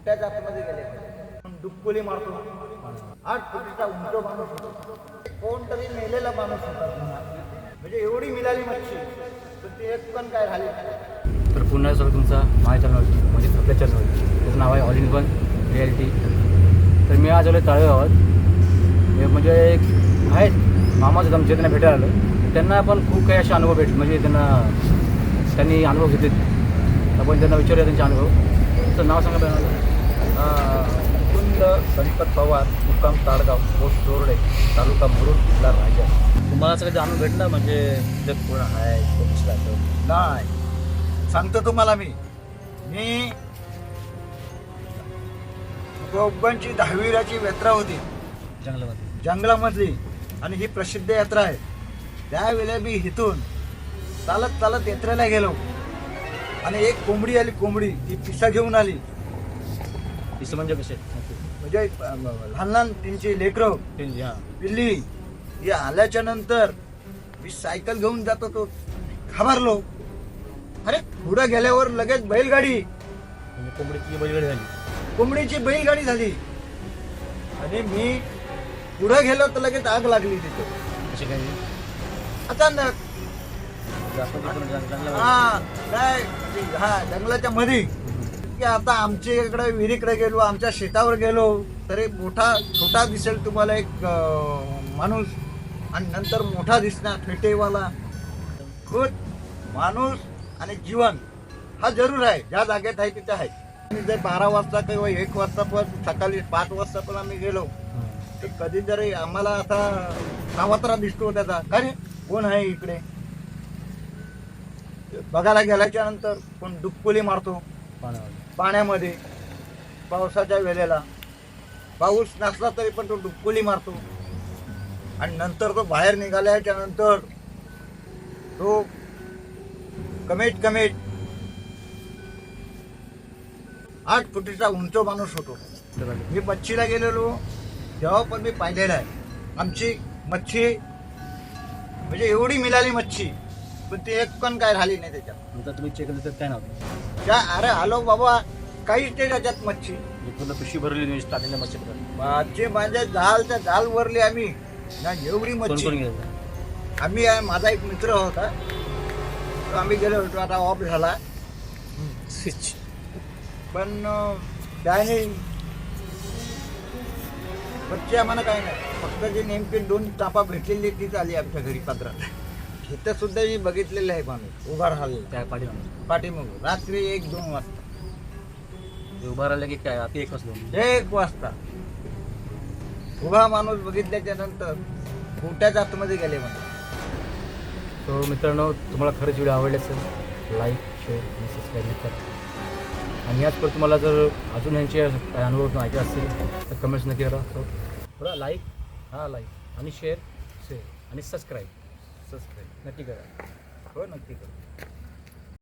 कुठ्याच्या आतमध्ये गेले? पण डुक्कुली मारतो. आठ फुटीचा उंच माणूस होतो. कोणतरी मेलेला माणूस होता म्हणजे एवढी मिळाली मच्छी. तर ते एक पण काय झाली तर पुन्हा सगळं तुमचा माझ्या चॅनल म्हणजे आपल्या चॅनल त्याचं नाव आहे ऑल इन वन रियालिटी तर मी आज आलो ताळे हे म्हणजे एक आहेत. मामाचं आमचे त्यांना भेटायला आलं. त्यांना पण खूप काही असे अनुभव भेट म्हणजे त्यांना त्यांनी अनुभव घेतले आपण त्यांना विचारूया त्यांचे अनुभव. त्यांचं नाव सांगा मुकुंद संपत पवार मुक्काम ताडगाव पोस्ट जोरडे तालुका मुरुड जिल्हा राजा तुम्हाला काही अनुभव भेटला म्हणजे जग कोण आहे तो नाही. सांगतो तुम्हाला मी. मी गोब्बांची दहावीराची यात्रा होती. जंगलामध्ये. जंगलामधली. आणि ही प्रसिद्ध यात्रा आहे. त्यावेळेला मी इथून चालत चालत यात्रेला गेलो. आणि एक कोंबडी आली कोंबडी. ती पिसा घेऊन आली. म्हणजे कसे म्हणजे लहान लहान त्यांची लेकरं पिल्ली ही. आल्याच्यानंतर मी सायकल घेऊन जात होतो. घाबरलो. अरे पुढं गेल्यावर लगेच बैलगाडी. म्हणजे कोंबडीची बैलगाडी झाली. कोंबडीची बैलगाडी झाली. आणि मी पुढं गेलो तर लगेच आग लागली तिथे. कशी काय? अचानक. हा काय हा जंगलाच्या मध्ये की आता आमच्या इकडे विहिरीकडे गेलो आमच्या शेतावर गेलो तरी मोठा छोटा दिसेल तुम्हाला एक माणूस. आणि नंतर मोठा दिसणार फेटेवाला. खूप माणूस आणि जीवन. हा जरूर आहे. ज्या जागेत आहे तिथे आहे. आम्ही जर बारा वाजता किंवा एक वाजता पण सकाळी पाच वाजता पण आम्ही गेलो तर कधी जरी आम्हाला आता सावत्रा दिसतो त्याचा. का कोण आहे इकडे? बघायला गेल्याच्यानंतर कोण डुक्कुली मारतो. पाण्यावर पाण्यामध्ये पावसाच्या वेळेला. पाऊस नसला तरी पण तो डुबकुली मारतो. आणि नंतर तो बाहेर निघाल्याच्या नंतर तो कमीत कमीत आठ फुटीचा उंच माणूस होतो. मी मच्छीला गेलेलो. तेव्हा पण मी पाहिलेलं आहे. आमची मच्छी म्हणजे एवढी मिळाली मच्छी पण ती एक पण काय राहिली नाही त्याच्यात. तुम्ही चेक केलं तर काय नव्हतं त्या अरे आलो बाबा. काहीच नाही त्याच्यात मच्छी. पूर्ण पिशवी भरली स्टार्टिंगला मच्छी पकडली मच्छी म्हणजे जाल त्या जाल वरली आम्ही. ना एवढी कोण कोण मच्छी गेलं? आम्ही आहे, माझा एक मित्र होता. तो आम्ही गेलो होतो आता ऑफ झाला. पण अं, त्याने मच्छी आम्हाला काही नाही. फक्त जे नेमके दोन टापा भेटलेली तीच आली आमच्या घरी पत्रात इथं सुद्धा मी बघितलेलं आहे माणूस उभा राहिलेला त्या पाठी पाठीमागून रात्री एक दोन वाजता. उभा राहिलं की काय? आता एक वाजलो एक वाजता. उभा माणूस बघितल्याच्या नंतर खोट्याच्या आतमध्ये गेले म्हणा. सो मित्रांनो तुम्हाला खरंच व्हिडिओ आवडले असेल लाईक शेअर आणि सबस्क्राईब करा. आणि याच परत तुम्हाला जर अजून यांचे काही अनुभव माहिती असतील तर कमेंट्स नक्की करा. थोडा लाईक हा लाईक आणि शेअर शेअर आणि सबस्क्राईब सबस्क्राईब नक्की करा. हो नक्की करा.